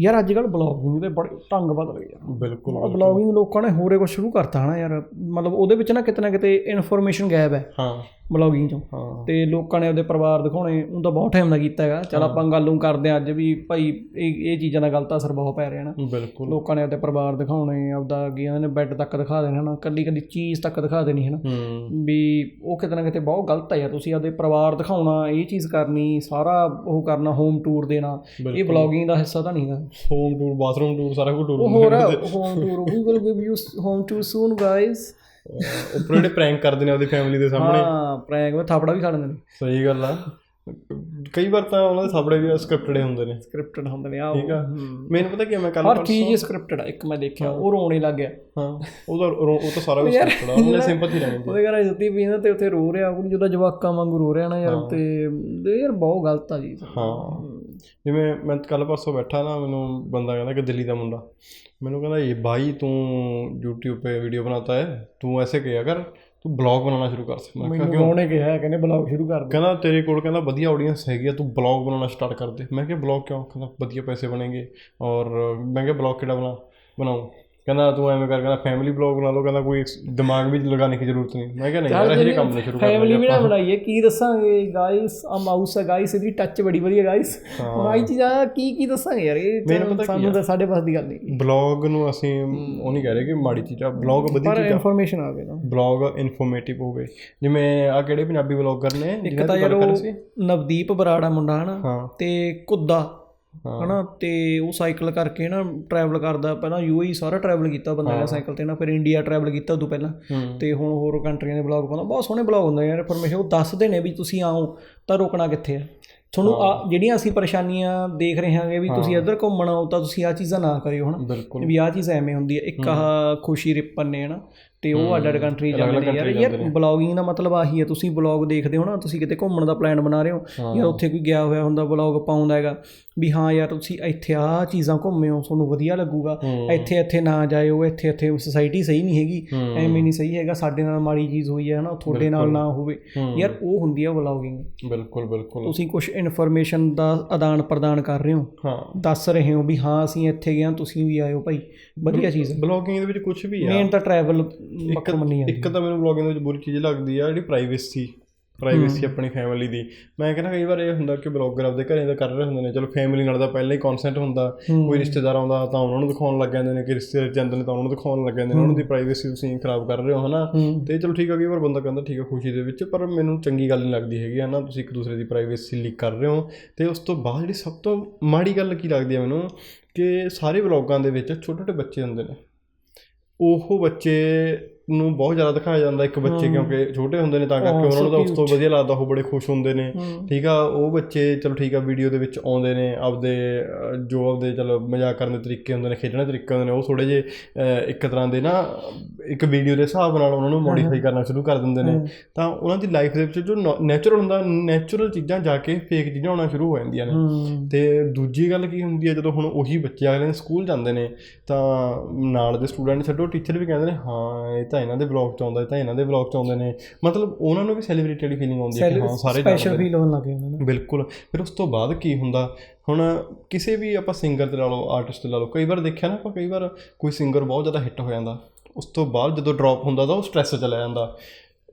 ਯਾਰ ਅੱਜ ਕੱਲ ਬਲੌਗਿੰਗ ਦੇ ਬੜੇ ਢੰਗ ਬਦਲ ਗਏ ਯਾਰ ਬਿਲਕੁਲ ਬਲੌਗਿੰਗ ਲੋਕਾਂ ਨੇ ਹੋਰੇ ਕੁਝ ਸ਼ੁਰੂ ਕਰਤਾ ਹਨਾ ਯਾਰ। ਮਤਲਬ ਉਹਦੇ ਵਿੱਚ ਨਾ ਕਿਤੇ ਨਾ ਕਿਤੇ ਇਨਫੋਰਮੇਸ਼ਨ ਗਾਇਬ ਹੈ। ਹਾਂ। ਬਲੌਗਿੰਗ ਚੋਂ। ਤੇ ਲੋਕਾਂ ਨੇ ਉਹਦੇ ਪਰਿਵਾਰ ਦਿਖਾਉਣੇ ਉਹ ਤਾਂ ਬਹੁਤ ਟਾਈਮ ਦਾ ਕੀਤਾ ਹੈਗਾ। ਚਲ ਆਪਾਂ ਗੱਲ ਕਰਦੇ ਹਾਂ ਅੱਜ ਵੀ ਭਾਈ ਇਹ ਇਹ ਚੀਜ਼ਾਂ ਦਾ ਗਲਤ ਅਸਰ ਬਹੁਤ ਪੈ ਰਿਹਾ ਨਾ। ਬਿਲਕੁਲ। ਲੋਕਾਂ ਨੇ ਉਹਦੇ ਪਰਿਵਾਰ ਦਿਖਾਉਣੇ ਆਪਦਾ ਕੀ ਕਹਿੰਦੇ ਨੇ ਬੈੱਡ ਤੱਕ ਦਿਖਾ ਦੇਣਾ ਹਨਾ। ਕੱਲੀ ਕੱਲੀ ਚੀਜ਼ ਤੱਕ ਦਿਖਾ ਦੇਣੀ ਹਨਾ। ਵੀ ਉਹ ਕਿਤੇ ਨਾ ਕਿਤੇ ਬਹੁਤ ਗਲਤ ਹੈ ਯਾਰ। ਤੁਸੀਂ ਆਪਦੇ ਪਰਿਵਾਰ ਦਿਖਾਉਣਾ ਇਹ ਚੀਜ਼ ਕਰਨੀ ਸਾਰਾ ਉਹ ਕਰਨਾ ਹੋਮ ਟੂਰ ਦੇਣਾ ਇਹ ਬਲੌਗਿੰਗ ਦਾ ਹਿੱਸਾ ਤਾਂ ਨਹੀਂਗਾ ਹੋਮ ਟੂਰ ਬਾਥਰੂਮ ਟੂਰ ਸਾਰਾ ਕੁਝ ਟੂਰ ਹੋਰ home tour we will give you home tour soon guys ਉੱਪਰ ਜਿਹੜੇ ਪ੍ਰੈਂਕ ਕਰਦੇ ਨੇ ਆਪਣੀ ਫੈਮਿਲੀ ਦੇ ਸਾਹਮਣੇ। ਹਾਂ ਪ੍ਰੈਂਕ ਵਿੱਚ ਥਾਪੜਾ ਵੀ ਖਾ ਲੈਂਦੇ ਨੇ। ਸਹੀ ਗੱਲ ਆ। ਕਈ ਵਾਰ ਤਾਂ ਉਹਨਾਂ ਦੇ ਸਾਹਮਣੇ ਵੀ ਸਕ੍ਰਿਪਟਡ ਹੁੰਦੇ ਨੇ। ਸਕ੍ਰਿਪਟਡ ਹੁੰਦੇ ਨੇ ਆ ਠੀਕ ਆ? ਮੈਨੂੰ ਪਤਾ ਕੀ ਮੈਂ ਕੱਲ ਹਰ ਚੀਜ਼ ਸਕ੍ਰਿਪਟਡ ਆ ਇੱਕ ਮੈਂ ਦੇਖਿਆ ਉਹ ਰੋਣ ਹੀ ਲੱਗ ਗਿਆ। ਹਾਂ ਉਹਦਾ ਉਹ ਤਾਂ ਸਾਰਾ ਕੁਝ ਸਕ੍ਰਿਪਟਡ ਆ ਉਹਨੇ ਸਿੰਪਥੀ ਲੈਣੀ ਹੁੰਦੀ ਉਹਦੇ ਘਰ ਜੁੱਤੀ ਨਾ ਤੇ ਉੱਥੇ ਰੋ ਰਿਹਾ ਉਹ ਜਦੋਂ ਜਵਾਕਾਂ ਵਾਂਗੂ ਰੋ ਰਿਹਾ ਨਾ ਯਾਰ ਤੇ ਯਾਰ ਬਹੁਤ ਗਲਤ ਆ ਜੀ। ਹਾਂ। ਜਿਵੇਂ ਮੈਂ ਕੱਲ ਪਰਸੋਂ ਬੈਠਾ ਨਾ ਮੈਨੂੰ ਬੰਦਾ ਕਹਿੰਦਾ ਕਿ ਦਿੱਲੀ ਦਾ ਮੁੰਡਾ। ਮੈਨੂੰ ਕਹਿੰਦਾ ਇਹ ਬਾਈ ਤੂੰ YouTube पे ਵੀਡੀਓ ਬਣਾਤਾ ਹੈ। ਤੂੰ ਐਸੇ ਕਿਹਾ ਕਰ ਤੂੰ ਬਲੌਗ ਬਣਾਉਣਾ ਸ਼ੁਰੂ ਕਰ। ਸਕਦਾ ਮੈਂ ਕਿਹਾ ਕਿਉਂ? ਉਹਨੇ ਕਿਹਾ ਕਹਿੰਦੇ ਬਲੌਗ ਸ਼ੁਰੂ ਕਰ ਦੇ। ਕਹਿੰਦਾ ਤੇਰੇ ਕੋਲ ਕਹਿੰਦਾ ਵਧੀਆ ਆਡੀਅנס ਹੈਗੀ ਆ ਤੂੰ ਬਲੌਗ ਬਣਾਉਣਾ ਸਟਾਰਟ ਕਰ ਦੇ। ਮੈਂ ਕਿਹਾ ਬਲੌਗ ਕਿਉਂ? ਕਹਿੰਦਾ ਵਧੀਆ ਪੈਸੇ ਬਣेंगे ਔਰ ਮੈਂ ਕਿਹਾ ਬਲੌਗ ਕਿਹੜਾ ਬਣਾ ਬਣਾਉਂ ਕਹਿੰਦਾ ਤੂੰ ਐਵੇਂ ਕਰ ਕਹਿੰਦਾ ਫੈਮਿਲੀ ਬਲੌਗ ਬਣਾ ਲਓ ਕਹਿੰਦਾ ਕੋਈ ਦਿਮਾਗ ਵੀ ਲਗਾਉਣੇ ਦੀ ਜ਼ਰੂਰਤ ਨਹੀਂ। ਮੈਂ ਕਿਹਾ ਨਹੀਂ ਯਾਰ ਇਹ ਕੰਮ ਨਹੀਂ ਸ਼ੁਰੂ ਫੈਮਿਲੀ ਕਰਨਾ ਵੀ ਨਾ ਬਣਾਈਏ ਕੀ ਦੱਸਾਂਗੇ ਗਾਇਸ ਆ ਮਾਊਸ ਆ ਗਾਇਸ ਇਹਦੀ ਟੱਚ ਬੜੀ ਵਧੀਆ ਗਾਇਸ ਮਾਈ ਚੀਜ਼ਾਂ ਕੀ ਕੀ ਦੱਸਾਂਗੇ ਯਾਰ ਇਹ ਸਾਨੂੰ ਤਾਂ ਸਾਡੇ ਪਾਸ ਦੀ ਗੱਲ ਨਹੀਂ। ਬਲੌਗ ਨੂੰ ਅਸੀਂ ਉਹ ਨਹੀਂ ਕਹਿ ਰਹੇ ਕਿ ਮਾੜੀ ਚੀਜ਼ ਆ ਬਲੌਗ ਵਧੀਆ ਪਰ ਇਨਫੋਰਮੇਸ਼ਨ ਆਵੇ ਨਾ। ਬਲੌਗ ਇਨਫੋਰਮੇਟਿਵ ਹੋਵੇ ਜਿਵੇਂ ਆ ਕਿਹੜੇ ਪੰਜਾਬੀ ਬਲੌਗਰ ਨੇ ਇੱਕ ਤਾਂ ਯਾਰ ਨਵਦੀਪ ਬਰਾੜਾ ਮੁੰਡਾ ਹਨਾ ਹਾਂ। ਤੇ ਕੁੱਦਾ। ਹਾਂ। ਹਨਾ ਤੇ ਉਹ ਸਾਈਕਲ ਕਰਕੇ ਨਾ ਟਰੈਵਲ ਕਰਦਾ ਪਹਿਲਾਂ ਯੂਏਈ ਸਾਰਾ ਟਰੈਵਲ ਕੀਤਾ ਬੰਦਾ ਨੇ ਸਾਈਕਲ ਤੇ ਨਾ ਫਿਰ ਇੰਡੀਆ ਟਰੈਵਲ ਕੀਤਾ ਉਦੋਂ ਪਹਿਲਾਂ। ਤੇ ਹੁਣ ਹੋਰ ਕੰਟਰੀਆਂ ਦੇ ਬਲੌਗ ਪਾਉਂਦਾ ਬਹੁਤ ਸੋਹਣੇ ਬਲੌਗ ਹੁੰਦੇ ਯਾਰ ਇਨਫੋਰਮੇਸ਼ਨ ਉਹ ਦੱਸਦੇ ਨੇ ਵੀ ਤੁਸੀਂ ਆਓ ਤਾਂ ਰੋਕਣਾ ਕਿੱਥੇ ਆ? ਤੁਹਾਨੂੰ ਆ ਜਿਹੜੀਆਂ ਅਸੀਂ ਪਰੇਸ਼ਾਨੀਆਂ ਦੇਖ ਰਹੇ ਹਾਂਗੇ ਵੀ ਤੁਸੀਂ ਇੱਧਰ ਘੁੰਮਣ ਆਓ ਤਾਂ ਤੁਸੀਂ ਆ ਚੀਜ਼ਾਂ ਨਾ ਕਰਿਓ ਹਨਾ? ਵੀ ਆ ਚੀਜ਼ ਐਵੇਂ ਹੁੰਦੀ ਹੈ। ਇੱਕ ਆਹ ਖੁਸ਼ੀ ਰਿਪਨ ਨੇ ਹਨਾ? ਤੇ ਉਹ ਅੱਡ ਅੱਡ ਕੰਟਰੀ ਜਾਂਦੇ ਨੇ ਯਾਰ। ਯਾਰ ਬਲੌਗਿੰਗ ਦਾ ਮਤਲਬ ਆਹੀ ਹੈ ਤੁਸੀਂ ਬਲੌਗ ਦੇਖਦੇ ਹੋ ਨਾ ਤੁਸੀਂ ਕਿਤੇ ਘੁੰਮਣ ਦਾ ਪਲਾਨ ਬਣਾ ਰਹੇ ਹੋ। ਯਾਰ ਉੱਥੇ ਕੋਈ ਗਿਆ ਹੋਇਆ ਹੁੰਦਾ ਬਲੌਗ ਪਾਉਂਦਾ ਹੈਗਾ। ਵੀ ਹਾਂ ਯਾਰ ਤੁਸੀਂ ਇੱਥੇ ਆ ਚੀਜ਼ਾਂ ਘੁੰਮੇ ਹੋ ਤੁਹਾਨੂੰ ਵਧੀਆ ਲੱਗੂਗਾ। ਇੱਥੇ ਇੱਥੇ ਨਾ ਜਾਇਓ ਇੱਥੇ ਇੱਥੇ ਸੋਸਾਇਟੀ ਸਹੀ ਨਹੀਂ ਹੈਗੀ। ਐਵੇਂ ਨਹੀਂ ਸਹੀ ਹੈਗਾ। ਸਾਡੇ ਨਾਲ ਮਾੜੀ ਚੀਜ਼ ਹੋਈ ਹੈ ਹਨਾ? ਤੁਹਾਡੇ ਨਾਲ ਨਾ ਹੋਵੇ। ਯਾਰ ਉਹ ਹੁੰਦੀ ਆ ਬਲੌਗਿੰਗ ਬਿਲਕੁਲ ਬਿਲਕੁਲ। ਤੁਸੀਂ ਕੁਝ ਇਨਫੋਰਮੇਸ਼ਨ ਦਾ ਆਦਾਨ ਪ੍ਰਦਾਨ ਕਰ ਰਹੇ ਹੋ? ਹਾਂ। ਦੱਸ ਰਹੇ ਹੋ ਵੀ ਹਾਂ ਅਸੀਂ ਇੱਥੇ ਗਏ ਹਾਂ ਤੁਸੀਂ ਵੀ ਆਇਓ ਭਾਈ। ਵਧੀਆ ਚੀਜ਼ ਹੈ। ਬਲੌਗਿੰਗ ਦੇ ਵਿੱਚ ਕੁਝ ਵੀ ਆ। ਮੇਨ ਤਾਂ ਟਰੈਵਲ ਮੱਖ ਮੰਨੀ ਜਾਂਦੀ ਇੱਕ ਤਾਂ ਮੈਨੂੰ ਬਲੌਗਿੰਗ ਦੇ ਵਿੱਚ ਬੁਰੀ ਚੀਜ਼ ਲੱਗਦੀ ਆ ਜਿਹੜੀ ਪ੍ਰਾਈਵੇਸੀ ਪ੍ਰਾਈਵੇਸੀ ਆਪਣੀ ਫੈਮਿਲੀ ਦੀ। ਮੈਂ ਕਹਿੰਦਾ ਕਈ ਵਾਰ ਇਹ ਹੁੰਦਾ ਕਿ ਬਲੌਗਰ ਆਪਦੇ ਘਰੇ ਦਾ ਕਰ ਰਹੇ ਹੁੰਦੇ ਨੇ। ਚਲੋ ਫੈਮਿਲੀ ਨਾਲ ਤਾਂ ਪਹਿਲਾਂ ਹੀ ਕਨਸੈਂਟ ਹੁੰਦਾ। ਕੋਈ ਰਿਸ਼ਤੇਦਾਰ ਆਉਂਦਾ ਤਾਂ ਉਹਨਾਂ ਨੂੰ ਦਿਖਾਉਣ ਲੱਗ ਜਾਂਦੇ ਨੇ। ਕਿ ਰਿਸ਼ਤੇਦਾਰ ਜਾਂਦੇ ਨੇ ਤਾਂ ਉਹਨਾਂ ਨੂੰ ਦਿਖਾਉਣ ਲੱਗ ਜਾਂਦੇ ਨੇ। ਉਹਨਾਂ ਦੀ ਪ੍ਰਾਈਵੇਸੀ ਤੁਸੀਂ ਖਰਾਬ ਕਰ ਰਹੇ ਹੋ ਹਨਾ? ਤੇ ਚਲੋ ਠੀਕ ਆ ਕਈ ਵਾਰ ਬੰਦਾ ਕਹਿੰਦਾ ਠੀਕ ਆ ਖੁਸ਼ੀ ਦੇ ਵਿੱਚ ਪਰ ਮੈਨੂੰ ਚੰਗੀ ਗੱਲ ਨਹੀਂ ਲੱਗਦੀ ਹੈਗੀ ਹਨਾ? ਤੁਸੀਂ ਇੱਕ ਦੂਸਰੇ ਦੀ ਪ੍ਰਾਈਵੇਸੀ ਲੀਕ ਕਰ ਰਹੇ ਹੋ। ਤੇ ਉਸ ਤੋਂ ਬਾਅਦ ਜਿਹੜੀ ਸਭ ਤੋਂ ਮਾੜੀ ਗੱਲ ਕੀ ਲੱਗਦੀ ਹੈ ਮੈਨੂੰ? ਕਿ ਸਾਰੇ ਵਲੌਗਾਂ ਦੇ ਵਿੱਚ ਛੋਟੇ ਛੋਟੇ ਬੱਚੇ ਹੁੰਦੇ ਨੇ। ਉਹ ਬੱਚੇ ਨੂੰ ਬਹੁਤ ਜ਼ਿਆਦਾ ਦਿਖਾਇਆ ਜਾਂਦਾ ਇੱਕ ਬੱਚੇ ਕਿਉਂਕਿ ਛੋਟੇ ਹੁੰਦੇ ਨੇ ਤਾਂ ਕਰਕੇ ਉਹਨਾਂ ਨੂੰ ਤਾਂ ਉਸ ਤੋਂ ਵਧੀਆ ਲੱਗਦਾ ਉਹ ਬੜੇ ਖੁਸ਼ ਹੁੰਦੇ ਨੇ। ਠੀਕ ਆ ਉਹ ਬੱਚੇ ਚਲੋ ਠੀਕ ਆ ਵੀਡੀਓ ਦੇ ਵਿੱਚ ਆਉਂਦੇ ਨੇ ਆਪਦੇ ਜੋ ਆਪਦੇ ਚਲੋ ਮਜ਼ਾਕ ਕਰਨ ਦੇ ਤਰੀਕੇ ਹੁੰਦੇ ਨੇ ਖੇਡਣ ਦੇ ਤਰੀਕੇ ਹੁੰਦੇ ਨੇ ਉਹ ਥੋੜੇ ਜੇ ਇੱਕ ਤਰ੍ਹਾਂ ਦੇ ਨਾ ਇੱਕ ਵੀਡੀਓ ਦੇ ਹਿਸਾਬ ਨਾਲ ਉਹਨਾਂ ਨੂੰ ਮੋਡੀਫਾਈ ਕਰਨਾ ਸ਼ੁਰੂ ਕਰ ਦਿੰਦੇ ਨੇ। ਤਾਂ ਉਹਨਾਂ ਦੀ ਲਾਈਫ ਦੇ ਵਿੱਚ ਜੋ ਨੈਚੁਰਲ ਹੁੰਦਾ ਨੈਚੁਰਲ ਚੀਜ਼ਾਂ ਜਾ ਕੇ ਫੇਕ ਚੀਜ਼ਾਂ ਆਉਣਾ ਸ਼ੁਰੂ ਹੋ ਜਾਂਦੀਆਂ ਨੇ। ਤੇ ਦੂਜੀ ਗੱਲ ਕੀ ਹੁੰਦੀ ਹੈ ਜਦੋਂ ਹੁਣ ਉਹੀ ਬੱਚੇ ਅਗਲੇ ਸਕੂਲ ਜਾਂਦੇ ਨੇ ਤਾਂ ਨਾਲ ਦੇ ਸਟੂਡੈਂਟ ਛੱਡੋ ਟੀਚਰ ਵੀ ਕਹਿੰਦੇ ਨੇ ਹਾਂ ਇਹ ਤਾਂ ਇਹਨਾਂ ਦੇ ਬਲੌਗ ਚ ਆਉਂਦਾ ਇਹ ਤਾਂ ਇਹਨਾਂ ਦੇ ਬਲੌਗ ਚ ਆਉਂਦੇ ਨੇ। ਮਤਲਬ ਉਹਨਾਂ ਨੂੰ ਵੀ ਸੈਲੀਬ੍ਰਿਟੀ ਵਾਲੀ ਫੀਲਿੰਗ ਆਉਂਦੀ ਹੈ ਕਿ ਹਾਂ ਸਾਰੇ ਸਪੈਸ਼ਲ ਫੀਲ ਹੋਣ ਲੱਗੇ ਉਹਨਾਂ ਨੂੰ। ਬਿਲਕੁਲ। ਫਿਰ ਉਸ ਤੋਂ ਬਾਅਦ ਕੀ ਹੁੰਦਾ? ਹੁਣ ਕਿਸੇ ਵੀ ਆਪਾਂ ਸਿੰਗਰ ਤੇ ਲਾ ਲਓ ਆਰਟਿਸਟ ਤੇ ਲਾ ਲਓ ਕਈ ਵਾਰ ਦੇਖਿਆ ਨਾ ਆਪਾਂ ਕਈ ਵਾਰ ਕੋਈ ਸਿੰਗਰ ਬਹੁਤ ਜ਼ਿਆਦਾ ਹਿੱਟ ਹੋ ਜਾਂਦਾ। ਉਸ ਤੋਂ ਬਾਅਦ ਜਦੋਂ ਡ੍ਰੌਪ ਹੁੰਦਾ ਤਾਂ ਉਹ ਸਟ੍ਰੈਸ ਚਲਾ ਜਾਂਦਾ।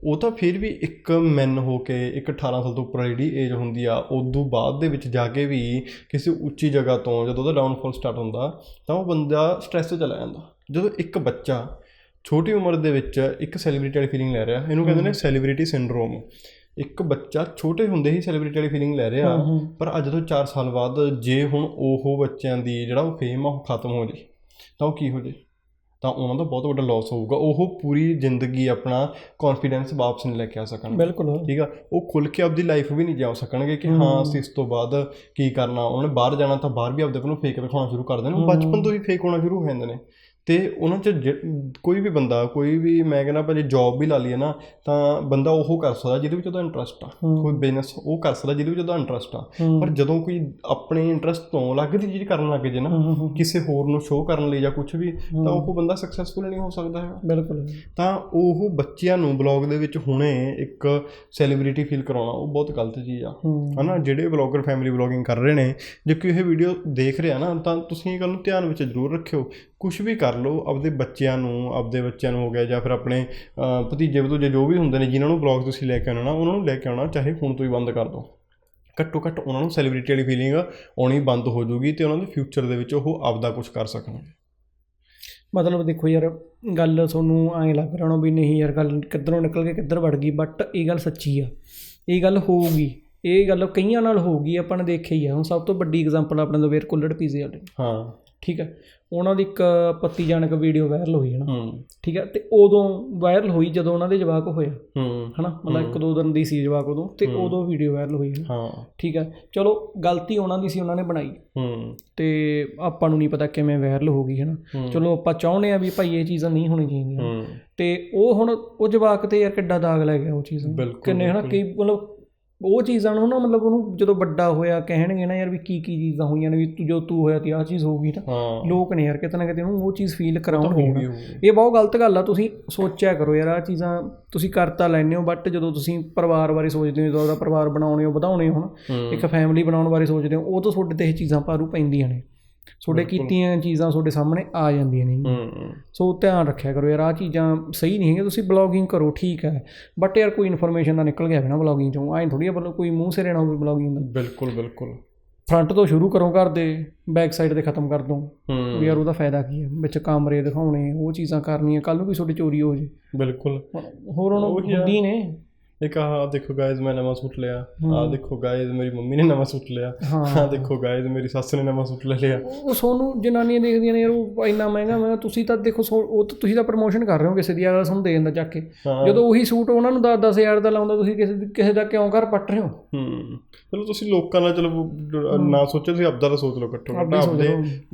ਉਹ ਤਾਂ ਫਿਰ ਵੀ ਇੱਕ ਮੈਨ ਹੋ ਕੇ ਇੱਕ 18 ਸਾਲ ਤੋਂ ਉੱਪਰ ਜਿਹੜੀ ਏਜ ਹੁੰਦੀ ਆ ਉਦੋਂ ਬਾਅਦ ਦੇ ਵਿੱਚ ਜਾ ਕੇ ਵੀ ਕਿਸੇ ਉੱਚੀ ਜਗ੍ਹਾ ਤੋਂ ਜਦੋਂ ਉਹਦਾ ਡਾਊਨਫਾਲ ਸਟਾਰਟ ਹੁੰਦਾ ਤਾਂ ਉਹ ਬੰਦਾ ਸਟ੍ਰੈਸ 'ਚ ਚਲਾ ਜਾਂਦਾ। ਜਦੋਂ ਇੱਕ ਬੱਚਾ ਛੋਟੀ ਉਮਰ ਦੇ ਵਿੱਚ ਇੱਕ ਸੈਲੀਬ੍ਰਿਟੀ ਵਾਲੀ ਫੀਲਿੰਗ ਲੈ ਰਿਹਾ। ਇਹਨੂੰ ਕਹਿੰਦੇ ਨੇ ਸੈਲੀਬ੍ਰਿਟੀ ਸਿੰਡਰੋਮ ਇੱਕ ਬੱਚਾ ਛੋਟੇ ਹੁੰਦੇ ਹੀ ਸੈਲੀਬ੍ਰਿਟੀ ਵਾਲੀ ਫੀਲਿੰਗ ਲੈ ਰਿਹਾ ਪਰ ਅੱਜ ਤੋਂ 4 ਸਾਲ ਬਾਅਦ ਜੇ ਹੁਣ ਉਹ ਬੱਚਿਆਂ ਦੀ ਜਿਹੜਾ ਉਹ ਫੇਮ ਆ ਉਹ ਖਤਮ ਹੋ ਜੇ ਤਾਂ ਉਹ ਕੀ ਹੋ ਜੇ? ਤਾਂ ਉਹਨਾਂ ਦਾ ਬਹੁਤ ਵੱਡਾ ਲਾਸ ਹੋਊਗਾ। ਉਹ ਪੂਰੀ ਜ਼ਿੰਦਗੀ ਆਪਣਾ ਕੌਨਫੀਡੈਂਸ ਵਾਪਸ ਨਹੀਂ ਲੈ ਕੇ ਆ ਸਕਣਗੇ ਬਿਲਕੁਲ। ਠੀਕ ਆ? ਉਹ ਖੁੱਲ ਕੇ ਆਪਦੀ ਲਾਈਫ ਵੀ ਨਹੀਂ ਜਿਉ ਸਕਣਗੇ ਕਿ ਹਾਂ ਅਸੀਂ ਇਸ ਤੋਂ ਬਾਅਦ ਕੀ ਕਰਨਾ? ਉਹਨੇ ਬਾਹਰ ਜਾਣਾ ਤਾਂ ਬਾਹਰ ਵੀ ਆਪਦੇ ਆਪ ਨੂੰ ਫੇਕ ਦਿਖਾਉਣਾ ਸ਼ੁਰੂ ਕਰ ਦੇਣਾ। ਬਚਪਨ ਤੋਂ ਹੀ ਫੇਕ ਹੋਣਾ ਸ਼ੁਰੂ ਹੋ ਜਾਂਦੇ ਨੇ। ਤੇ ਉਹਨਾਂ ਚ ਜਿ- ਕੋਈ ਵੀ ਬੰਦਾ ਕੋਈ ਵੀ ਮੈਂ ਕਹਿੰਦਾ ਭਾਜੀ ਜੌਬ ਵੀ ਲਾ ਲਈਏ ਨਾ ਤਾਂ ਬੰਦਾ ਉਹ ਕਰ ਸਕਦਾ ਜਿਹਦੇ ਵਿੱਚ ਉਹਦਾ ਇੰਟਰਸਟ ਆ। ਕੋਈ ਬਿਜ਼ਨਸ ਉਹ ਕਰ ਸਕਦਾ ਜਿਹਦੇ ਵਿੱਚ ਉਹਦਾ ਇੰਟਰਸਟ ਆ। ਪਰ ਜਦੋਂ ਕੋਈ ਆਪਣੇ ਇੰਟਰਸਟ ਤੋਂ ਅਲੱਗ ਦੀ ਚੀਜ਼ ਕਰਨ ਲੱਗ ਜੇ ਨਾ ਕਿਸੇ ਹੋਰ ਨੂੰ ਸ਼ੋਅ ਕਰਨ ਲਈ ਜਾਂ ਕੁਝ ਵੀ ਤਾਂ ਉਹ ਬੰਦਾ ਸਕਸੈਸਫੁਲ ਨਹੀਂ ਹੋ ਸਕਦਾ ਹੈਗਾ। ਬਿਲਕੁਲ ਤਾਂ ਉਹ ਬੱਚਿਆਂ ਨੂੰ ਬਲੌਗ ਦੇ ਵਿੱਚ ਹੁਣੇ ਇੱਕ ਸੈਲੀਬ੍ਰਿਟੀ ਫੀਲ ਕਰਾਉਣਾ ਉਹ ਬਹੁਤ ਗਲਤ ਚੀਜ਼ ਆ। ਹੂੰ। ਹਨਾ ਜਿਹੜੇ ਬਲੌਗਰ ਫੈਮਿਲੀ ਬਲੌਗਿੰਗ ਕਰ ਰਹੇ ਨੇ ਜੇ ਕੋਈ ਇਹ ਵੀਡੀਓ ਦੇਖ ਰਿਹਾ ਨਾ ਤਾਂ ਤੁਸੀਂ ਇਹ ਗੱਲ ਨੂੰ ਧਿਆਨ ਵਿੱਚ ਜ਼ਰੂਰ ਰੱਖਿਓ। ਕੁਝ ਵੀ ਕਰ ਲਓ ਆਪਦੇ ਬੱਚਿਆਂ ਨੂੰ ਆਪਦੇ ਬੱਚਿਆਂ ਨੂੰ ਹੋ ਗਿਆ ਜਾਂ ਫਿਰ ਆਪਣੇ ਭਤੀਜੇ ਭਤੂਜੇ ਜੋ ਵੀ ਹੁੰਦੇ ਨੇ ਜਿਨ੍ਹਾਂ ਨੂੰ ਬਲੌਗ ਤੁਸੀਂ ਲੈ ਕੇ ਆਉਣਾ ਉਹਨਾਂ ਨੂੰ ਲੈ ਕੇ ਆਉਣਾ ਚਾਹੇ ਫੋਨ ਤੋਂ ਹੀ ਬੰਦ ਕਰ ਦਿਓ। ਘੱਟੋ ਘੱਟ ਉਹਨਾਂ ਨੂੰ ਸੈਲੀਬ੍ਰਿਟੀ ਵਾਲੀ ਫੀਲਿੰਗ ਆਉਣੀ ਬੰਦ ਹੋ ਜਾਊਗੀ ਤੇ ਉਹਨਾਂ ਦੇ ਫਿਊਚਰ ਦੇ ਵਿੱਚ ਉਹ ਆਪਦਾ ਕੁਝ ਕਰ ਸਕਣਗੇ ਮਤਲਬ ਦੇਖੋ ਯਾਰ ਗੱਲ ਤੁਹਾਨੂੰ ਐਂ ਲੱਗ ਰਿਹਾ ਹੋਣਾ ਵੀ ਨਹੀਂ ਯਾਰ ਗੱਲ ਕਿੱਧਰੋਂ ਨਿਕਲ ਕੇ ਕਿੱਧਰ ਵੜ ਗਈ ਬਟ ਇਹ ਗੱਲ ਸੱਚੀ ਆ। ਇਹ ਗੱਲ ਹੋਊਗੀ। ਇਹ ਗੱਲ ਕਈਆਂ ਨਾਲ ਹੋਊਗੀ ਆਪਾਂ ਨੇ ਦੇਖਿਆ ਹੀ ਆ। ਹੁਣ ਸਭ ਤੋਂ ਵੱਡੀ ਐਗਜ਼ਾਮਪਲ ਆਪਣੇ ਤੋਂ ਵੇਰ ਕੁੱਲੜ ਪੀਜ਼ੇ ਵਾਲੇ ਹਾਂ। ਠੀਕ ਹੈ ਉਹਨਾਂ ਦੀ ਇੱਕ ਪੱਤੀਜਨਕ ਵੀਡੀਓ ਵਾਇਰਲ ਹੋਈ ਹੈ ਨਾ। ਠੀਕ ਹੈ ਤੇ ਉਦੋਂ ਵਾਇਰਲ ਹੋਈ ਜਦੋਂ ਉਹਨਾਂ ਦੇ ਜਵਾਕ ਹੋਇਆ ਹਨਾ? ਮਤਲਬ ਇੱਕ ਦੋ ਦਿਨ ਦੀ ਸੀ ਜਵਾਕ ਉਦੋਂ ਤੇ ਉਦੋਂ ਵੀਡੀਓ ਵਾਇਰਲ ਹੋਈ ਹੈ ਹਾਂ। ਠੀਕ ਹੈ ਚਲੋ ਗਲਤੀ ਉਹਨਾਂ ਦੀ ਸੀ ਉਹਨਾਂ ਨੇ ਬਣਾਈ। ਹੂੰ। ਤੇ ਆਪਾਂ ਨੂੰ ਨਹੀਂ ਪਤਾ ਕਿਵੇਂ ਵਾਇਰਲ ਹੋ ਗਈ ਹੈ। ਨਾ ਚਲੋ ਆਪਾਂ ਚਾਹੁੰਦੇ ਆ ਵੀ ਭਾਈ ਇਹ ਚੀਜ਼ਾਂ ਨਹੀਂ ਹੋਣੀ ਚਾਹੀਦੀਆਂ। ਤੇ ਉਹ ਹੁਣ ਉਹ ਜਵਾਕ ਤੇ ਯਾਰ ਕਿੱਡਾ ਦਾਗ ਲੈ ਗਿਆ ਉਹ ਚੀਜ਼ ਨੂੰ। ਕਿੰਨੇ ਹਨਾ? ਕਈ ਮਤਲਬ ਉਹ ਚੀਜ਼ਾਂ ਨੂੰ ਨਾ ਮਤਲਬ ਉਹਨੂੰ ਜਦੋਂ ਵੱਡਾ ਹੋਇਆ ਕਹਿਣਗੇ ਨਾ ਯਾਰ ਵੀ ਕੀ ਕੀ ਚੀਜ਼ਾਂ ਹੋਈਆਂ ਨੇ ਵੀ ਤੂੰ ਜੋ ਤੂੰ ਹੋਇਆ ਤੇ ਆਹ ਚੀਜ਼ ਹੋਊਗੀ ਨਾ ਹਾਂ। ਲੋਕ ਨੇ ਯਾਰ ਕਿਤੇ ਨਾ ਕਿਤੇ ਉਹਨੂੰ ਉਹ ਚੀਜ਼ ਫੀਲ ਕਰਾਉਣਗੇ। ਇਹ ਬਹੁਤ ਗਲਤ ਗੱਲ ਆ ਤੁਸੀਂ ਸੋਚਿਆ ਕਰੋ ਯਾਰ ਆ ਚੀਜ਼ਾਂ ਤੁਸੀਂ ਕਰਤਾ ਲੈਂਦੇ ਹੋ ਬਟ ਜਦੋਂ ਤੁਸੀਂ ਪਰਿਵਾਰ ਬਾਰੇ ਸੋਚਦੇ ਹੋ ਜਦੋਂ ਉਹਦਾ ਪਰਿਵਾਰ ਬਣਾਉਣੇ ਹੋ ਵਧਾਉਣੇ ਹੋ ਹੂੰ। ਇੱਕ ਫੈਮਿਲੀ ਬਣਾਉਣ ਬਾਰੇ ਸੋਚਦੇ ਹੋ ਉਹ ਤੋਂ ਤੁਹਾਡੇ ਤੇ ਇਹ ਚੀਜ਼ਾਂ ਭਾਰੂ ਪੈਂਦੀਆਂ ਨੇ। ਤੁਹਾਡੇ ਕੀਤੀਆਂ ਚੀਜ਼ਾਂ ਤੁਹਾਡੇ ਸਾਹਮਣੇ ਆ ਜਾਂਦੀਆਂ ਨੇ। ਹੂੰ ਸੋ ਧਿਆਨ ਰੱਖਿਆ ਕਰੋ ਯਾਰ ਆ ਚੀਜ਼ਾਂ ਸਹੀ ਨਹੀਂ ਹੈਗੀਆਂ ਤੁਸੀਂ ਬਲੌਗਿੰਗ ਕਰੋ ਠੀਕ ਹੈ। ਬਟ ਯਾਰ ਕੋਈ ਇਨਫੋਰਮੇਸ਼ਨ ਦਾ ਨਿਕਲ ਗਿਆ ਹੈ ਨਾ ਬਲੌਗਿੰਗ ਚੋਂ ਐਂ ਥੋੜੀ ਆ ਬਲੋ ਕੋਈ ਮੂੰਹ ਸਿਰੇ ਨਾ ਹੋਵੇ ਬਲੌਗਿੰਗ ਦਾ। ਬਿਲਕੁਲ ਬਿਲਕੁਲ। ਫਰੰਟ ਤੋਂ ਸ਼ੁਰੂ ਕਰੋ ਘਰ ਦੇ ਬੈਕ ਸਾਈਡ ਤੇ ਖਤਮ ਕਰ ਦੋ। ਵੀ ਯਾਰ ਉਹਦਾ ਫਾਇਦਾ ਕੀ ਹੈ? ਵਿੱਚ ਕਮਰੇ ਦਿਖਾਉਣੇ ਉਹ ਚੀਜ਼ਾਂ ਕਰਨੀਆਂ ਕੱਲ ਨੂੰ ਵੀ ਤੁਹਾਡੀ ਚੋਰੀ ਹੋ ਜੇ। ਬਿਲਕੁਲ। ਹੋਰ ਹੁਣ। ਹੁੰਦੀ ਨੇ। ਇੱਕ ਆਹ ਦੇਖੋ ਗਾਇਜ਼ ਮੈਂ ਨਵਾਂ ਸੂਟ ਲਿਆ। ਆਹ ਦੇਖੋ ਗਾਇਜ਼ ਮੇਰੀ ਮੰਮੀ ਨੇ ਨਵਾਂ ਸੂਟ ਲਿਆ। ਹਾਂ। ਆਹ ਦੇਖੋ ਗਾਇਜ਼ ਮੇਰੀ ਸੱਸ ਨੇ ਨਵਾਂ ਸੂਟ ਲੈ ਲਿਆ। ਉਹ ਸੋਨੂੰ ਜਨਾਨੀਆਂ ਦੇਖਦੀਆਂ ਨੇ ਯਾਰ ਉਹ ਇੰਨਾ ਮਹਿੰਗਾ ਮੈਂ ਤੁਸੀਂ ਤਾਂ ਦੇਖੋ ਉਹ ਤਾਂ ਤੁਸੀਂ ਤਾਂ ਪ੍ਰਮੋਸ਼ਨ ਕਰ ਰਹੇ ਹੋ ਕਿਸੇ ਦੀ ਅਗਲਾ ਤੁਹਾਨੂੰ ਦੇ ਦਿੰਦਾ ਚੱਕ ਕੇ। ਜਦੋਂ ਉਹੀ ਸੂਟ ਉਹਨਾਂ ਨੂੰ 10 10000 ਦਾ ਲਾਉਂਦਾ ਤੁਸੀਂ ਕਿਸੇ ਕਿਸੇ ਦਾ ਕਿਉਂ ਘਰ ਪੱਟ ਰਹੇ ਹੋ? ਹੂੰ। ਚਲੋ ਤੁਸੀਂ ਲੋਕਾਂ ਨਾਲ ਚਲੋ ਨਾ ਸੋਚੋ ਤੁਸੀਂ ਆਪਦਾ ਦਾ ਸੋਚ ਲਓ ਘੱਟੋ ਘੱਟ ਆਪਦਾ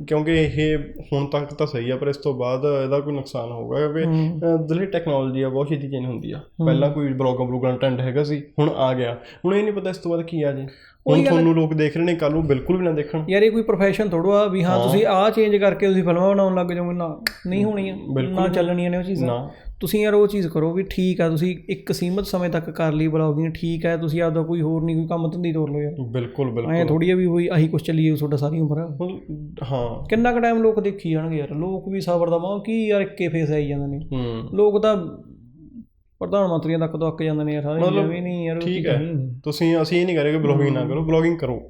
ਕਿਉਂਕਿ ਇਹ ਹੁਣ ਤੱਕ ਤਾਂ ਸਹੀ ਆ ਪਰ ਇਸ ਤੋਂ ਬਾਅਦ ਇਹਦਾ ਕੋਈ ਨੁਕਸਾਨ ਹੋਊਗਾ। ਕਿਉਂਕਿ ਜਿਹੜੀ ਟੈਕਨੋਲੋਜੀ ਆ ਬਹੁਤ ਛੇਤੀ ਚੇਂਜ ਹੁੰਦੀ ਆ। ਪਹਿਲਾਂ ਕੋਈ ਬਲੌਗਾਂ ਬਲੂਗਾਂ ਟ੍ਰੈਂਡ ਹੈਗਾ ਸੀ ਹੁਣ ਆ ਗਿਆ। ਹੁਣ ਇਹ ਨਹੀਂ ਪਤਾ ਇਸ ਤੋਂ ਬਾਅਦ ਕੀ ਆ ਜੇ। ਹੁਣ ਤੁਹਾਨੂੰ ਲੋਕ ਦੇਖ ਰਹੇ ਨੇ ਕੱਲ ਨੂੰ ਬਿਲਕੁਲ ਵੀ ਨਾ ਦੇਖਣ। ਯਾਰ ਇਹ ਕੋਈ ਪ੍ਰੋਫੈਸ਼ਨ ਥੋੜੋ ਆ ਵੀ ਹਾਂ ਤੁਸੀਂ ਆਹ ਚੇਂਜ ਕਰਕੇ ਤੁਸੀਂ ਫਿਲਮਾਂ ਬਣਾਉਣ ਲੱਗ ਜਾਓਗੇ ਨਾ ਨਹੀਂ ਹੋਣੀਆਂ ਨਾ ਚੱਲਣੀਆਂ ਨੇ ਉਹ ਚੀਜ਼ਾਂ। ਤੁਸੀਂ ਯਾਰ ਉਹ ਚੀਜ਼ ਕਰੋ ਵੀ ਠੀਕ ਆ ਤੁਸੀਂ ਇੱਕ ਸੀਮਤ ਸਮੇਂ ਤੱਕ ਕਰ ਲਈ ਬਲੌਗਿੰਗ ਠੀਕ ਹੈ ਤੁਸੀਂ ਆਪਦਾ ਕੋਈ ਹੋਰ ਨਹੀਂ ਕੋਈ ਕੰਮ ਧੰਦੀ ਤੋਰ ਲਓ ਯਾਰ। ਬਿਲਕੁਲ ਬਿਲਕੁਲ। ਐਂ ਥੋੜੀ ਆ ਵੀ ਹੋਈ ਆਹੀ ਕੁਛ ਚੱਲੀਏ ਤੁਹਾਡਾ ਸਾਰੀ ਉਮਰ। ਹਾਂ। ਕਿੰਨਾ ਕੁ ਟਾਈਮ ਲੋਕ ਦੇਖੀ ਜਾਣਗੇ ਯਾਰ ਲੋਕ ਵੀ ਸਬਰ ਦਾ ਮਾਂ ਕੀ ਯਾਰ ਇੱਕੇ ਫੇਸ ਆਈ ਜਾਂਦੇ ਨੇ। ਲੋਕ ਤਾਂ ਪ੍ਰਧਾਨ ਮੰਤਰੀਆਂ ਤੱਕ ਤੋਂ ਅੱਕ ਜਾਂਦੇ ਨੇ ਸਾਰੇ ਜਿਵੇਂ ਨਹੀਂ ਯਾਰ ਠੀਕ ਹੈ। ਤੁਸੀਂ ਅਸੀਂ ਇਹ ਨਹੀਂ ਕਰੇ ਕਿ ਬਲੌਗਿੰਗ ਨਾ ਕਰੋ ਬਲੌਗਿੰਗ ਕਰੋ।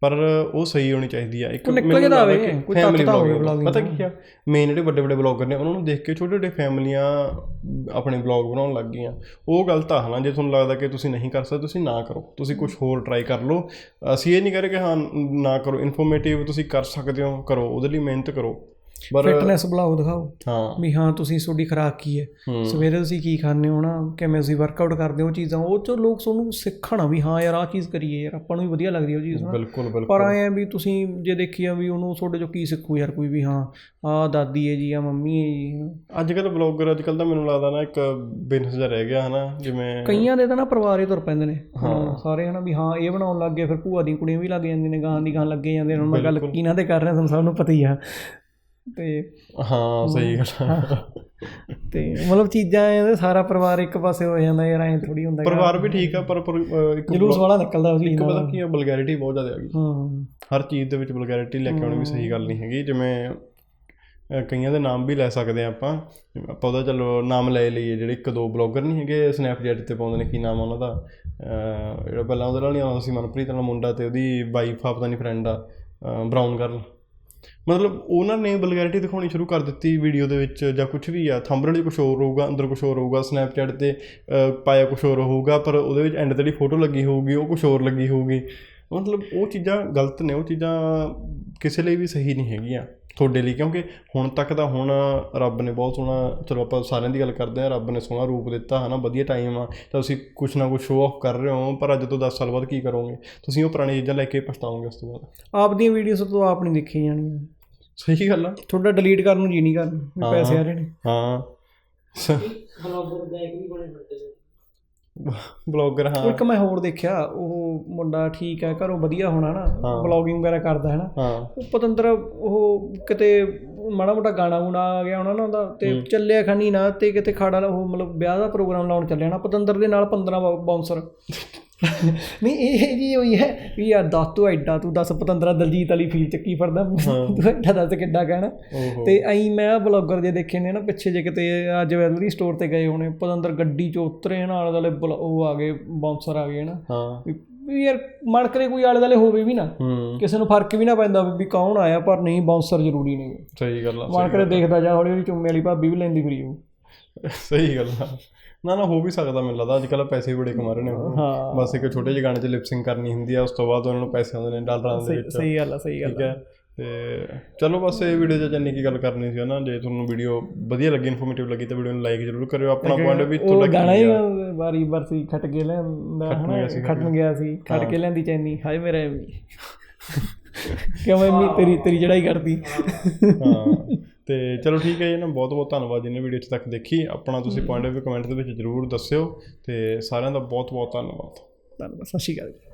ਪਰ ਉਹ ਸਹੀ ਹੋਣੀ ਚਾਹੀਦੀ ਆ। ਇੱਕ ਨਿਕਲ ਕੇ ਆਵੇ, ਕੋਈ ਤੱਤ ਤਾਂ ਹੋਵੇ vlogging ਪਤਾ ਕੀ ਆ? ਮੇਨ ਜਿਹੜੇ ਵੱਡੇ ਵੱਡੇ ਬਲੌਗਰ ਨੇ ਉਹਨਾਂ ਨੂੰ ਦੇਖ ਕੇ ਛੋਟੇ ਛੋਟੇ ਫੈਮਲੀਆਂ ਆਪਣੇ ਬਲੌਗ ਬਣਾਉਣ ਲੱਗ ਗਈਆਂ। ਉਹ ਗਲਤ ਆ ਹਨਾ? ਜੇ ਤੁਹਾਨੂੰ ਲੱਗਦਾ ਕਿ ਤੁਸੀਂ ਨਹੀਂ ਕਰ ਸਕਦੇ ਤੁਸੀਂ ਨਾ ਕਰੋ। ਤੁਸੀਂ ਕੁਝ ਹੋਰ ਟਰਾਈ ਕਰ ਲਓ। ਅਸੀਂ ਇਹ ਨਹੀਂ ਕਰੇ ਕਿ ਹਾਂ ਨਾ ਕਰੋ। ਇਨਫੋਰਮੇਟਿਵ ਤੁਸੀਂ ਕਰ ਸਕਦੇ ਹੋ ਕਰੋ। ਉਹਦੇ ਲਈ ਮਿਹਨਤ ਕਰੋ। ਫਿਟਨੈਸ ਬਲੌਗ ਦਿਖਾਓ। ਹਾਂ। ਵੀ ਹਾਂ ਤੁਸੀਂ ਤੁਹਾਡੀ ਖੁਰਾਕ ਕੀ ਹੈ? ਸਵੇਰੇ ਤੁਸੀਂ ਕੀ ਖਾਂਦੇ ਹੋ ਨਾ? ਕਿਵੇਂ ਤੁਸੀਂ ਵਰਕਆਊਟ ਕਰਦੇ ਹੋ ਚੀਜ਼ਾਂ? ਉਹ ਚੋਂ ਲੋਕ ਤੁਹਾਨੂੰ ਸਿੱਖਣ ਵੀ ਹਾਂ ਯਾਰ ਆਹ ਚੀਜ਼ ਕਰੀਏ ਯਾਰ ਆਪਾਂ ਨੂੰ ਵੀ ਵਧੀਆ ਲੱਗਦੀ ਹੈ ਉਹ ਚੀਜ਼ ਨਾ। ਬਿਲਕੁਲ ਬਿਲਕੁਲ। ਪਰ ਆਏ ਆ ਵੀ ਤੁਸੀਂ ਜੇ ਦੇਖੀਆ ਵੀ ਉਹਨੂੰ ਤੁਹਾਡੇ ਚੋਂ ਕੀ ਸਿੱਖੂ ਯਾਰ ਕੋਈ ਵੀ ਹਾਂ ਆਹ ਦਾਦੀ ਹੈ ਜੀ ਆ ਮੰਮੀ ਹੈ ਜੀ। ਅੱਜ ਕੱਲ ਬਲੌਗਰ ਅੱਜ ਕੱਲ ਤਾਂ ਮੈਨੂੰ ਲੱਗਦਾ ਨਾ ਇੱਕ ਬਿਜ਼ਨਸ ਜਿਹਾ ਰਹਿ ਗਿਆ ਹਨਾ ਜਿਵੇਂ ਕਈਆਂ ਦੇ ਤਾਂ ਨਾ ਪਰਿਵਾਰ ਹੀ ਤੁਰ ਪੈਂਦੇ ਨੇ। ਹਾਂ। ਸਾਰੇ ਹਨਾ ਵੀ ਹਾਂ ਇਹ ਬਣਾਉਣ ਲੱਗ ਗਏ ਫਿਰ ਭੂਆ ਦੀਆਂ ਕੁੜੀਆਂ ਵੀ ਲੱਗ ਜਾਂਦੀਆਂ ਨੇ ਗਾਂ ਦੀ ਗਾਂ ਲੱਗੇ ਜਾਂਦੇ ਨੇ। ਹੁਣ ਮੈਂ ਗੱਲ ਕਿਹਨਾਂ ਦੇ ਕਰ ਰਿਹਾ ਤੁਹਾਨੂੰ ਸਭ ਨੂੰ ਪਤਾ ਹੀ ਆ। ਤੇ ਹਾਂ ਸਹੀ ਗੱਲ। ਤੇ ਮਤਲਬ ਚੀਜ਼ਾਂ ਇਹਦੇ ਸਾਰਾ ਪਰਿਵਾਰ ਇੱਕ ਪਾਸੇ ਹੋ ਜਾਂਦਾ ਯਾਰ ਐਂ ਥੋੜੀ ਹੁੰਦਾ। ਪਰਿਵਾਰ ਵੀ ਠੀਕ ਆ ਪਰ ਇੱਕ ਜਲੂਸ ਵਾਲਾ ਨਿਕਲਦਾ ਉਹ ਚੀਜ਼ ਇੱਕ ਪਤਾ ਕੀ ਆ ਬਲਗੈਰਿਟੀ ਬਹੁਤ ਜ਼ਿਆਦਾ ਆ ਗਈ। ਹਾਂ। ਹਰ ਚੀਜ਼ ਦੇ ਵਿੱਚ ਬਲਗੈਰਿਟੀ ਲੈ ਕੇ ਆਉਣੀ ਵੀ ਸਹੀ ਗੱਲ ਨਹੀਂ ਹੈਗੀ। ਜਿਵੇਂ ਕਈਆਂ ਦੇ ਨਾਮ ਵੀ ਲੈ ਸਕਦੇ ਆ ਆਪਾਂ। ਆਪਾਂ ਉਹਦਾ ਚਲੋ ਨਾਮ ਲੈ ਲਈਏ ਜਿਹੜੇ ਇੱਕ ਦੋ ਬਲੌਗਰ ਨਹੀਂ ਹੈਗੇ ਸਨੈਪਚੈਟ ਤੇ ਪਾਉਂਦੇ ਨੇ ਕੀ ਨਾਮ ਉਹਨਾਂ ਦਾ। ਜਿਹੜਾ ਪਹਿਲਾਂ ਉਹਦੇ ਨਾਲ ਨਹੀਂ ਆਉਂਦਾ ਸੀ ਮਨਪ੍ਰੀਤ ਨਾਲ ਮੁੰਡਾ ਤੇ ਉਹਦੀ ਵਾਈਫ ਆ ਪਤਾ ਨਹੀਂ ਫਰੈਂਡ ਆ ਬਰਾਊਨ ਗਰਲ ਮਤਲਬ ਉਹਨਾਂ ਨੇ ਬਲਗੈਰਿਟੀ ਦਿਖਾਉਣੀ ਸ਼ੁਰੂ ਕਰ ਦਿੱਤੀ ਵੀਡੀਓ ਦੇ ਵਿੱਚ ਜਾਂ ਕੁਝ ਵੀ ਆ। ਥੰਬਨੇਲ 'ਚ ਕੁਝ ਹੋਰ ਹੋਊਗਾ, ਅੰਦਰ ਕੁਝ ਹੋਰ ਹੋਊਗਾ ਸਨੈਪਚੈਟ ਤੇ ਪਾਇਆ ਕੁਝ ਹੋਰ ਹੋਊਗਾ, ਪਰ ਉਹਦੇ ਵਿੱਚ ਐਂਡ ਤੇ ਜਿਹੜੀ ਫੋਟੋ ਲੱਗੀ ਹੋਊਗੀ, ਉਹ ਕੁਝ ਹੋਰ ਲੱਗੀ ਹੋਊਗੀ। ਮਤਲਬ ਉਹ ਚੀਜ਼ਾਂ ਗਲਤ ਨੇ, ਉਹ ਚੀਜ਼ਾਂ ਕਿਸੇ ਲਈ ਵੀ ਸਹੀ ਨਹੀਂ ਹੈਗੀਆਂ ਤੁਹਾਡੇ ਲਈ, ਕਿਉਂਕਿ ਹੁਣ ਤੱਕ ਤਾਂ ਹੁਣ ਰੱਬ ਨੇ ਬਹੁਤ ਸੋਹਣਾ, ਚਲੋ ਆਪਾਂ ਸਾਰਿਆਂ ਦੀ ਗੱਲ ਕਰਦੇ ਹਾਂ, ਰੱਬ ਨੇ ਸੋਹਣਾ ਰੂਪ ਦਿੱਤਾ, ਹਨਾ, ਵਧੀਆ ਟਾਈਮ ਆ, ਤਾਂ ਤੁਸੀਂ ਕੁਛ ਨਾ ਕੁਛ ਸ਼ੋਅ ਆਫ ਕਰ ਰਹੇ ਹੋ, ਪਰ ਅੱਜ ਤੋਂ 10 ਸਾਲ ਬਾਅਦ ਕੀ ਕਰੋਗੇ? ਤੁਸੀਂ ਉਹ ਪੁਰਾਣੀ ਚੀਜ਼ਾਂ ਲੈ ਕੇ ਪਛਤਾਓਗੇ ਉਸ ਤੋਂ ਬਾਅਦ? ਆਪ ਦੀਆਂ ਵੀਡੀਓਜ਼ ਤੋਂ ਆਪ ਨਹੀਂ ਦੇਖੀ ਜਾਣੀਆਂ। ਸਹੀ ਗੱਲ ਆ। ਤੁਹਾਡਾ ਡਿਲੀਟ ਕਰਨ ਨੂੰ ਜੀ ਨਹੀਂ ਕਰਨ ਵੀ ਪੈਸੇ ਆ ਰਹੇ ਨੇ। ਹਾਂ। ਬਲੌਗਰ ਹਾਂ। ਇੱਕ ਮੈਂ ਹੋਰ ਦੇਖਿਆ ਉਹ ਮੁੰਡਾ ਠੀਕ ਹੈ ਘਰੋਂ ਵਧੀਆ ਹੋਣਾ ਨਾ ਬਲੌਗਿੰਗ ਵਗੈਰਾ ਕਰਦਾ ਹੈ ਨਾ। ਹਾਂ। ਉਹ ਪਤੰਦਰ ਉਹ ਕਿਤੇ ਮਾੜਾ ਮੋਟਾ ਗਾਣਾ ਗੁਣਾ ਆ ਗਿਆ ਉਹਨਾਂ ਨਾਲ ਉਹਦਾ ਤੇ ਚੱਲਿਆ ਖਣੀ ਨਾ ਤੇ ਕਿਤੇ ਖਾੜਾ ਉਹ ਮਤਲਬ ਵਿਆਹ ਦਾ ਪ੍ਰੋਗਰਾਮ ਲਾਉਣ ਚੱਲਿਆ ਨਾ ਪਤੰਦਰ ਦੇ ਨਾਲ 15 ਬਾਉਂਸਰ ਨਹੀਂ ਇਹ ਜੀ ਹੋਈ ਹੈ ਵੀ ਯਾਰ ਦੱਸ ਤੂੰ ਐਡਾ ਤੂੰ ਦੱਸ ਪਤੰਦਰਾ ਦਲਜੀਤ ਵਾਲੀ ਫੀਲ ਚੱਕੀ ਫਿਰਦਾ। ਤੂੰ ਐਡਾ ਦੱਸ ਕਿੱਡਾ ਕਹਿਣਾ। ਤੇ ਐਂ ਮੈਂ ਬਲੌਗਰ ਜੇ ਦੇਖੇ ਨੇ ਨਾ ਪਿੱਛੇ ਜੇ ਕਿਤੇ ਆ ਜਵੈਲਰੀ ਸਟੋਰ ਤੇ ਗਏ ਹੋਣੇ ਪਤੰਦਰ ਗੱਡੀ ਚ ਉਤਰੇ ਨਾਲ ਵਾਲੇ ਉਹ ਆ ਗਏ ਬਾਉਂਸਰ ਆ ਗਏ ਨਾ। ਹਾਂ। ਵੀ- ਯਾਰ ਮਣਕਰੇ ਕੋਈ ਆਲੇ ਦੁਆਲੇ ਹੋਵੇ ਵੀ ਨਾ ਕਿਸੇ ਨੂੰ ਫ਼ਰਕ ਵੀ ਨਾ ਪੈਂਦਾ ਵੀ ਕੌਣ ਆਇਆ ਪਰ ਨਹੀਂ ਬਾਉਂਸਰ ਜ਼ਰੂਰੀ ਨੇ ਸਹੀ ਗੱਲ ਆ ਮਣਕਰੇ ਦੇਖਦਾ ਜਾ ਹੌਲੀ ਹੌਲੀ ਚੁੰਮੇ ਵਾਲੀ ਭਾਬੀ ਵੀ ਲੈਂਦੀ ਫਰੀ ਉਹ ਸਹੀ ਗੱਲ ਆ। ਨਾ ਨਾ ਹੋ ਵੀ ਸਕਦਾ ਮੈਨੂੰ ਲੱਗਦਾ। ਅੱਜ ਕੱਲ੍ਹ ਪੈਸੇ ਬੜੇ ਕਮਾ ਰਹੇ ਨੇ ਉਹ। ਬਸ ਇੱਕ ਛੋਟੇ ਜਿਹੇ ਗਾਣੇ 'ਚ ਲਿਪਸਿੰਗ ਕਰਨੀ ਹੁੰਦੀ ਆ ਉਸ ਤੋਂ ਬਾਅਦ ਉਹਨਾਂ ਨੂੰ ਪੈਸੇ ਆਉਂਦੇ ਨੇ ਡਾਲਰਾਂ ਦੇ ਵਿੱਚ। ਸਹੀ ਗੱਲ ਆ ਸਹੀ ਗੱਲ ਠੀਕ ਹੈ। ਤੇ ਚਲੋ ਬਸ ਇਹ ਵੀਡੀਓ 'ਚ ਜੰਨੀ ਕੀ ਗੱਲ ਕਰਨੀ ਸੀ ਨਾ ਜੇ ਤੁਹਾਨੂੰ ਵੀਡੀਓ ਵਧੀਆ ਲੱਗੀ ਇਨਫੋਰਮੇਟਿਵ ਲੱਗੀ ਤਾਂ ਵੀਡੀਓ ਨੂੰ ਲਾਈਕ ਜ਼ਰੂਰ ਕਰਿਓ। ਆਪਣਾ ਪੁਆਇੰਟ ਵੀ ਤੁਹਾਡਾ ਗਾਣਾ ਹੀ ਆ ਵਾਰੀ ਬਰਸੀ ਖੱਟ ਕੇ ਲੈਂਦਾ ਹਨਾ? ਖੱਟਣ ਗਿਆ। ਸੀ ਖੱਟ ਕੇ ਲੈਂਦੀ ਚੈਨੀ ਹਾਏ ਮੇਰਾ ਕਿਉਂ ਐਮੀ ਤੇਰੀ ਤੇਰੀ ਚੜਾਈ ਕਰਦੀ? ਹਾਂ। ਤੇ ਚਲੋ ਠੀਕ ਹੈ ਜੀ ਨਾ ਬਹੁਤ ਬਹੁਤ ਧੰਨਵਾਦ ਜਿਹਨੇ ਵੀਡੀਓ 'ਚ ਤੱਕ ਦੇਖੀ। ਆਪਣਾ ਤੁਸੀਂ ਪੁਆਇੰਟ ਵੀ ਕਮੈਂਟ ਦੇ ਵਿੱਚ ਜ਼ਰੂਰ ਦੱਸਿਓ ਤੇ ਸਾਰਿਆਂ ਦਾ ਬਹੁਤ ਬਹੁਤ ਧੰਨਵਾਦ। ਧੰਨਵਾਦ, ਸਤਿ ਸ਼੍ਰੀ ਅਕਾਲ ਜੀ।